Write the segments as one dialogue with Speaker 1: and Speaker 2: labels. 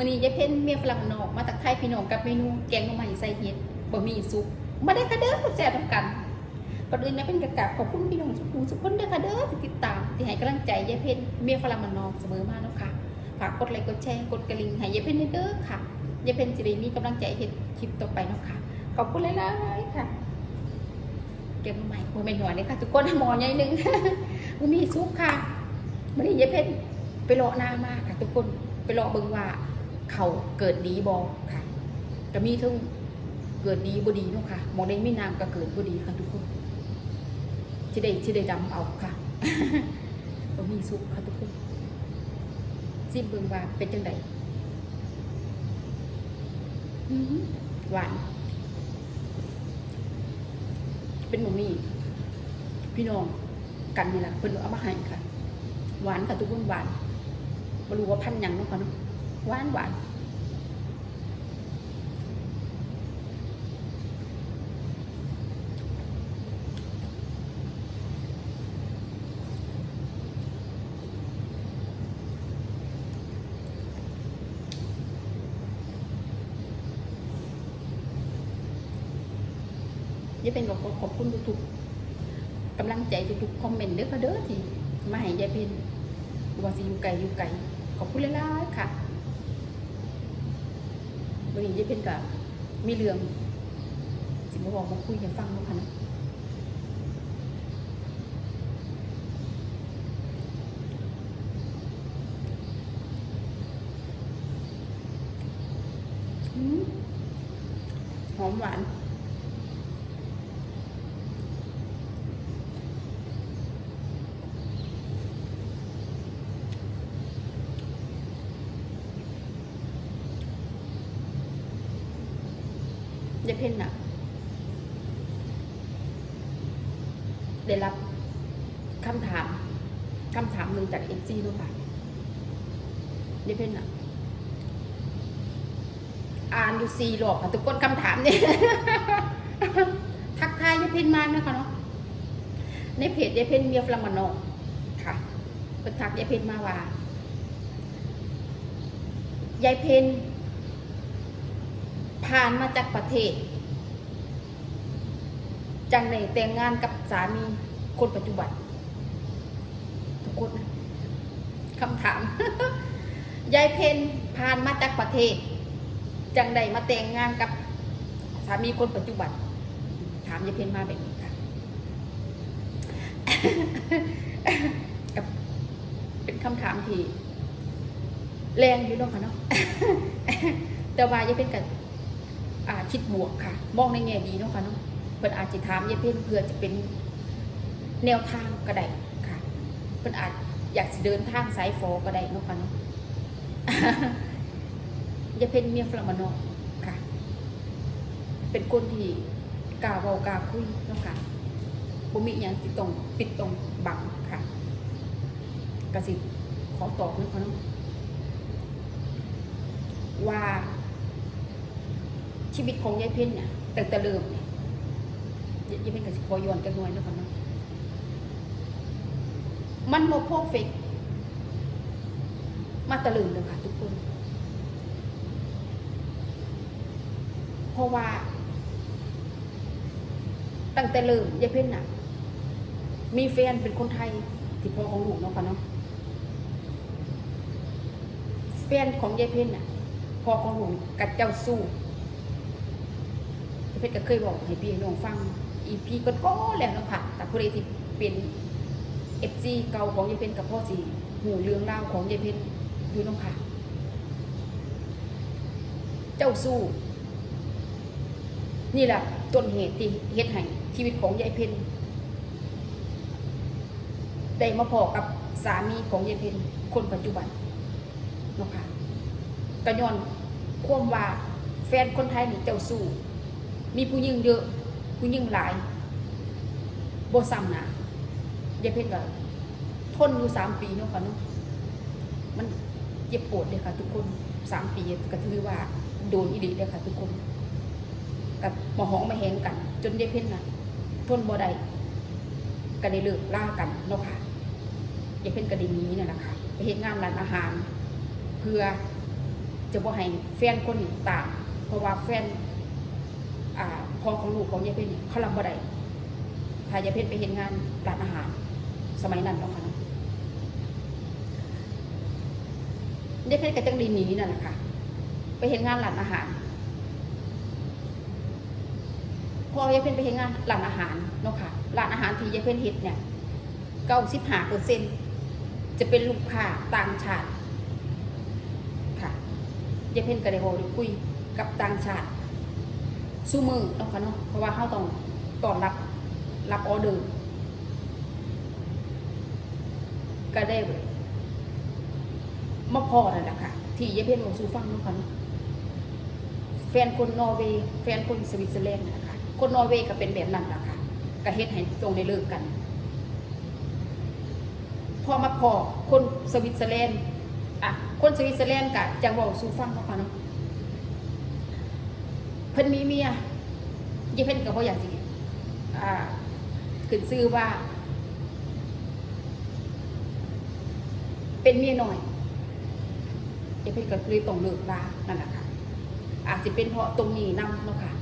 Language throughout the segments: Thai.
Speaker 1: รั่งนอกมาจากไทยพี่น้องกับเมนูแกงหน่อไม้ใส่เห็ดบะหมี่ซุปมาได้ค่ะเด้อแซ่บทุกกันก่อนอื่นนะเป็นกระกราบขอบคุณพี่น้องทุกคนทุกคนเด้อค่ะเด้อที่ติดตามที่ให้กำลังใจยายเพนเมียฝรั่งมันอกเสมอมาเนาะค่ะฝากกดไลค์กดแชร์กดกระลิ่งให้ยายเพนเด้อค่ะยายเพนจะได้มีกำลังใจเห็นคลิปต่อไปเนาะค่ะขอบคุณหลายๆค่ะแกงหน่อไม้โมเมนต์หน่อยเลยค่ะทุกคนหมอใหญ่หนึ่งบะหมี่ซุปค่ะวันนี้ยายเพนไปเลาะหน้ามากค่ะทุกคนไปเลาะเบิ่งว่า เขาเกิดดีบอค่ะก็มีทั้งเกิดดีบดีเนาะค่ะมองได้มีน้ำก็เกิดบดีค่ะทุกคนที่ได้ที่ได้ดำเอาค่ะบ่มีสุขค่ะทุกคนซิมเบิงว่าเป็นจังไดอื้อหือหวาน เป็นหมูมี่พี่น้องกันนี่แหละเพิ่นเอามาให้ค่ะ หวานค่ะทุกคนหวานบ่รู้ว่าพันยังเนาะค่ะเนาะ หวานหวานยายเป็นกับขอบคุณทุกๆกำลังใจทุกๆคอมเมนต์เด้อค่ะเด้อที่มาให้ยายเป็นว่าสิอยู่ไกลอยู่ไกลขอบคุณหลายๆค่ะ วันนี้จะเป็นกับมีเรื่องสิมาบอกมาคุยให้ฟังเนาะค่ะนะอืมหอมหวาน ยายเพ่นน่ะ ได้รับคำถามคำถามหนึ่งจากเอจีนู้นค่ะยายเพ่นน่ะอ่านอยู่สี่รอบค่ะทุกคนคำถามเนี่ยทักทายยายเพ่นมากนะคะเนาะในเพจยายเพ่นเมียฟลังมันอกค่ะเป็นทักยายเพ่นมาว่ายายเพ่นผ่านมาจากประเทศ จังในแต่งงานกับสามีคนปัจจุบันทุกคนนะคำถาม ยายเพนผ่านมาจากประเทศ จังใดมาแต่งงานกับสามีคนปัจจุบัน ถามยายเพนมาแบบนี้ค่ะกับเป็นคำถามที่แรงอยู่เนาะค่ะเนาะแต่ว่ายายเพนกับคิดบวกค่ะ มองในแง่ดีเนาะค่ะเนาะ พิ่นอาจจะถามยายเพ่นเพื่อจะเป็นแนวทางก็ได้ค่ะเพิ่นอาจอยากสิเดินทางสายฟอก็ได้เนาะค่ะเนาะยายเพ่นเมียฝรั่งมานอกค่ะ เป็นคนที่กล้าเว้ากล้าคุยเนาะค่ะบ่มีอหยังสิดต้องปิดตรงบังค่ะก็สิขอตอบเนาะค่ะเนาะว่าชีวิตของยายเพ่นเนี่ยตั้งแต่เริ่มเนี่ย ยายเพ่นกับสิขอยอนกันหน่อยแล้วกันเนาะมันโมพกเฟกมาตะลึงเลยค่ะทุกคน เพราะว่า ตั้งแต่เริ่มยายเพ่นน่ะ มีแฟนเป็นคนไทย ที่พ่อของลูเนาะค่ะเนาะแฟนของยายเพ่นน่ะพ่อของลูกับเจ้าสู้เพชรก็เคยบอกให้พี่น้องฟัง อีพีก็ก็แล้วเนาะค่ะ แต่ผู้ใดที่เป็นเอฟซีเก่าของยายเพนกับพ่อสีหูเรื่องเล่าวของยายเพนอยู่เนาะค่ะ เจ้าสู้ นี่แหละต้นเหตุที่เฮ็ดให้ชีวิตของยายเพนได้มาพอกับสามีของยายเพนคนปัจจุบันเนาะค่ะกระยอนควมว่าแฟนคนไทยนี่เจ้าสู้ มีผู้หญิงเยอะ ผู้หญิงหลายโบซ้ำหนายายเพชรก็ทนอยู่สามปีเนาะค่ะเนาะมันเจ็บปวดเลยค่ะ ทุกคนสามปีก็ถือว่าโดนอีหลีเลยค่ะ ทุกคนกับมาห้องมาแหงกัน จนยายเพชรน่ะทนบ่ได้ก็ได้เลิกล่ากันเนาะค่ะยายเพชรก็ได้นีนั่นแหละค่ะไปเฮ็ดงานร้านอาหาร เพื่อจะบ่ให้แฟนคนตามเพราะว่าแฟน พ่อของลูกของยายเพชรนี่เขารับบ่ได้ถ้ายายเพชรไปเห็นงานร้านอาหาร สมัยนั้นเนาะค่ะเนาะยายเพชรก็จังดีหนีนั่นแหละค่ะ ไปเห็นงานร้านอาหาร พอยายเพชรไปเห็นงานร้านอาหารเนาะค่ะร้านอาหารที่ยายเพชรเฮ็ดเนี่ยเก้าสิบห้าเปอร์เซ็นจะเป็นลูกค้าต่างชาติ ค่ะยายเพชรก็ได้บอกได้คุยกับต่างชาติ สู้มือเนาะค่ะเนาะเพราะว่าเขาต้องตอนรับรับออเดอร์ก็ได้มาพอนั่นแหละค่ะ ที่ยายเพชรบอกสู้ฟังเนาะค่ะเนาะแฟนคนนอร์เวย์แฟนคนสวิตเซอร์แลนด์นะคะคนนอร์เวย์ก็เป็นแบบนั้นแหละค่ะก็เฮ็ดให้ตรงได้เลิกกัน พอมาพอคนสวิตเซอร์แลนด์อะคนสวิตเซอร์แลนด์กะจังบอกสู้ฟังเนาะค่ะเนาะ พิ่นมีเมียยี่เพิ่นก็บ่อยากสิอ่าขึ้นซื้อว่า เป็นเมียหน้อยยี่เพิ่นก็เลยต้องเลิกลานั่นแหละค่ะ อาจจะเป็นเพราะตรงนี้นำเนาะค่ะ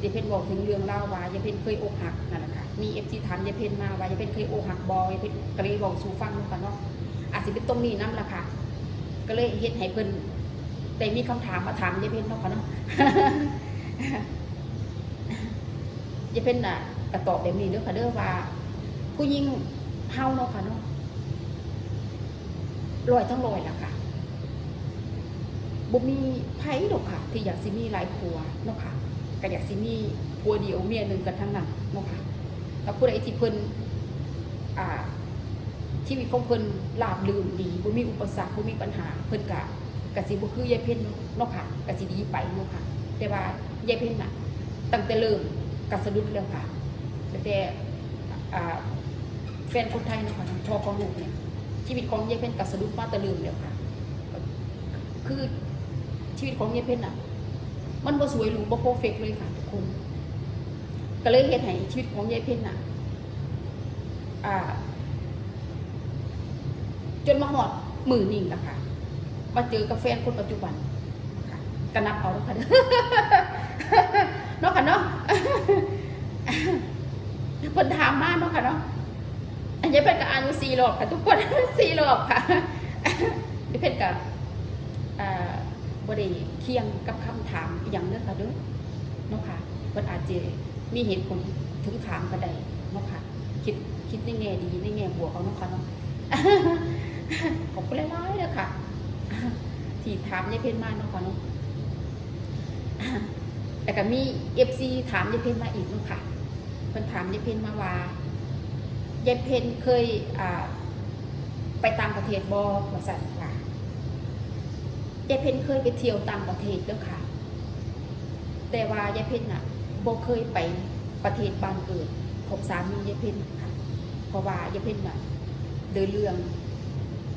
Speaker 1: ยี่เพิ่นบอกถึงเรื่องเล่าว่ายี่เพิ่นเคยอกหักนั่นแหละค่ะมี FG ถามยี่เพิ่นมาว่ายี่เพิ่นเคยอกหักบ่ยี่เพิ่นก็เลยบอกสู่ฟังเนาะค่ะเนาะอาจจะเป็นตรงนี้นำล่ะค่ะ ก็เลยเฮ็ดให้เพิ่นได้มีคำถามมาถามยี่เพิ่นเนาะค่ะเนาะ จะเป็นอะกระตอบแบบนี้เด้อค่ะเด้อว่า ผู้หญิงเฮาเนาะค่ะเนาะลอยทั้งลอยล่ะค่ะบ่มีไผดอกค่ะ ที่อยากสิมีหลายผัวเนาะค่ะก็อยากสิมีผัวเดียวเมียหนึ่งกันทั้งนั้นเนาะค่ะแต่ผู้ใดที่เพิ่นอ่าชีวิตของเพิ่นราบรื่นดีบ่มีอุปสรรคบ่มีปัญหา เพิ่นก็ก็สิบ่คือยายเพ็ญเนาะค่ะก็สิดีไปเนาะค่ะ แต่ว่า ยายเพ็ญน่ะ ตั้งแต่เริ่มกัสะดุดแล้วค่ะแต่แฟนคนไทยนาะคะพ่อของลูกเนี่ยชีวิตของยายเพ็ญกัสะดุดมาแต่เริ่มแล้วค่ะ คือชีวิตของยายเพ็ญน่ะ มันบ่สวยหรูบ่เพอร์เฟกเลยค่ะทุกคน ก็เลยเฮ็ดให้ชีวิตของยายเพ็ญน่ะจนมาหอดมือนิ่งแล้วค่ะมาเจอกับแฟนคนปัจจุบันค่ะนับเอาแล้วค่ะ เด้อเนาะค่ะเนาะเพิ่นถามมาเนาะค่ะเนาะอันนี้เป็นกับอายุสี่รอบค่ะ ทุกคนสี่รอบค่ะนี่เป็นกับอ่าบริเคียงกับคำถามอย่างเด้อค่ะด้อเนาะค่ะเพิ่นอาจจะมีเหตุผลถึงถามก็ได้เนาะค่ะ คิดคิดในแง่ดีในแง่บวกเอาเนาะค่ะเนาะขอบคุณหลายๆเลยค่ะ ที่ถามยายเพ็ญมาเนาะค่ะเนาะ แต่ก็มีเอฟซีถามยายเพ็ญมาอีกนาะค่ะเพิ่นถามยายเพ็ญมาว่ายายเพ็ญเคยไปต่างประเทศบ่ว่าซั่นค่ะยายเพ็ญเคยไปเที่ยวต่างประเทศด้อค่ะ แต่ว่ายายเพ็ญน่ะบ่เคยไปประเทศบ้านเกิดของสามียายเพ็ญค่ะเพราะว่ายายเพ็ญน่ะเดินเรื่อง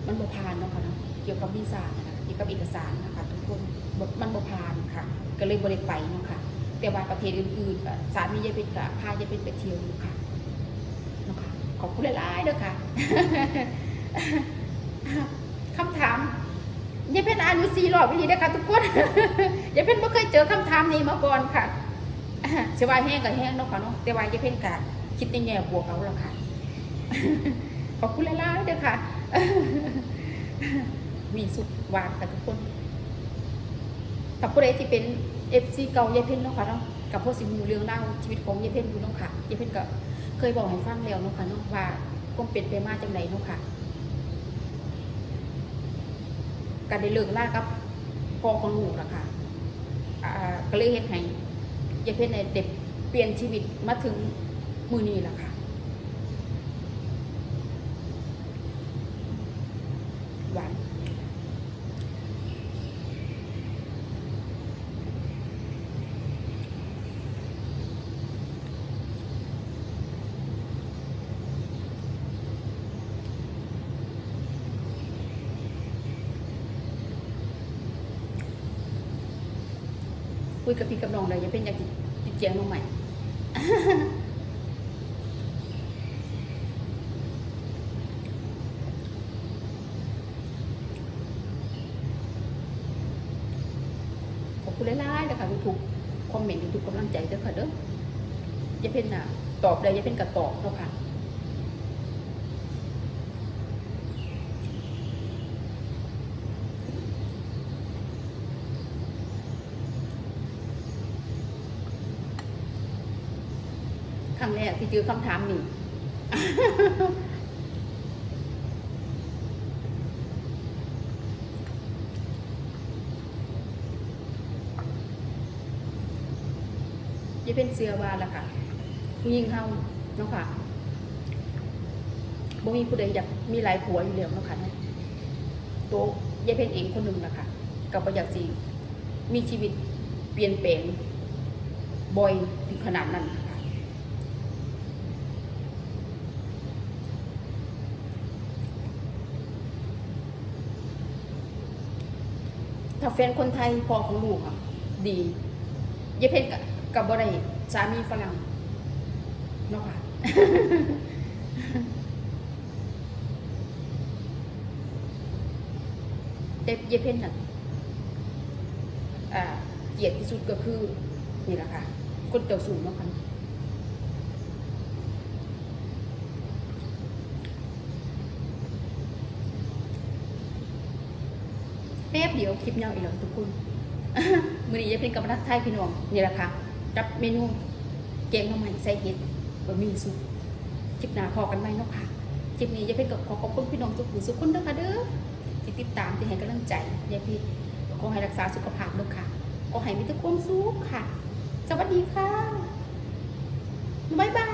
Speaker 1: มันบ่ผ่านเนาะค่ะเนาะเกี่ยวกับวีซ่านะคะ กี่ยวกับเอกสารนะคะทุกคนมันบ่ผ่านค่ะ ก็เลยบ่ได้ไปเนาะค่ะ แต่ว่าประเทศอื่นๆก็สามียายเป็นก็พายายเป็นไปเที่ยวอยู่ค่ะเนาะค่ะขอบคุณหลายๆเด้อค่ะคำถามยายเป็นอ่านอยู่สี่รอบวิธีนะคะทุกคนยายเป็นไม่เคยเจอคำถามนี้มาก่อนค่ะเสว่าแห้งกับแห้งเนาะค่ะเนาะแต่ว่ายายเป็นกะคิดในแง่บวกเอาละค่ะขอบคุณหลายๆเด้อค่ะ มีสุขหวานค่ะทุกคน กับผู้ใดที่เป็นเอฟซีเก่ายายเพ่นเนาะค่ะเนาะกับพวกสิมูเรื่องเล่าชีวิตของยายเพ่นอยู่เนาะค่ะยายเพ่นก็เคยบอกให้ฟังแล้วเนาะค่ะเนาะว่าคงเป็นไปมาจังไรเนาะค่ะการได้เลิกล่ากับพ่อของหนูละค่ะอ่าก็เลยเฮ็ดให้ยายเพ่นเนี่ยเด็กเปลี่ยนชีวิตมาถึงมือนี้ละค่ะหวาน คุยกับพี่กับน้องเลยอย่าเป็นอย่างติดเจียงน้องใหม่คุณหลายๆนะคะทุกๆคอมเมนต์ทุกๆกำลังใจเด้อค่ะเด้ออย่าเป็นน่ะตอบได้อย่าเป็นกระตอบเนาะค่ะ ค รั้งแรกที่เจอคำถามนี่จะเป็นเสือวานละค่ะผู้หญิงเฮาเนาะค่ะบ่มีผู้ใดอยากมีหลายผัวอยู่แล้วเนาะค่ะเนะตัวยายเป็นเองคนหนึ่งละค่ะกับบ่อยากสิมีชีวิตเปลี่ยนแปลงบ่อยถึงขนาดนั้นค่ะ ถ้าแฟนคนไทยพ่อของลูกอะ ดีเยายเพนกับกับบ่ได้สามีฝรั่งเนาะค่ะแต่เยเพนน่ะอ่าเกลียดที่สุดก็คือ นี่แหละค่ะ คนเต่าสูงเนาะค่ะ แป๊บเดียวคลิปยาวอีกแล้วทุกคนมือนี้จะเป็นกับรักไทยพี่น้องนี่แหละค่ะกับเมนูแกงหน่อไม้ใส่เห็ดบะหมี่ซุปคลิปหน้าพอกันไหมเนาะค่ะคลิปนี้จะเป็นกับขอขอบคุณพี่น้องทุกผู้ทุกคนด้วยค่ะเด้อที่ติดตามที่ให้กำลังใจยายพี่ขอให้รักษาสุขภาพด้วยค่ะขอให้มีแต่ความสุขค่ะ สวัสดีค่ะบ๊ายบาย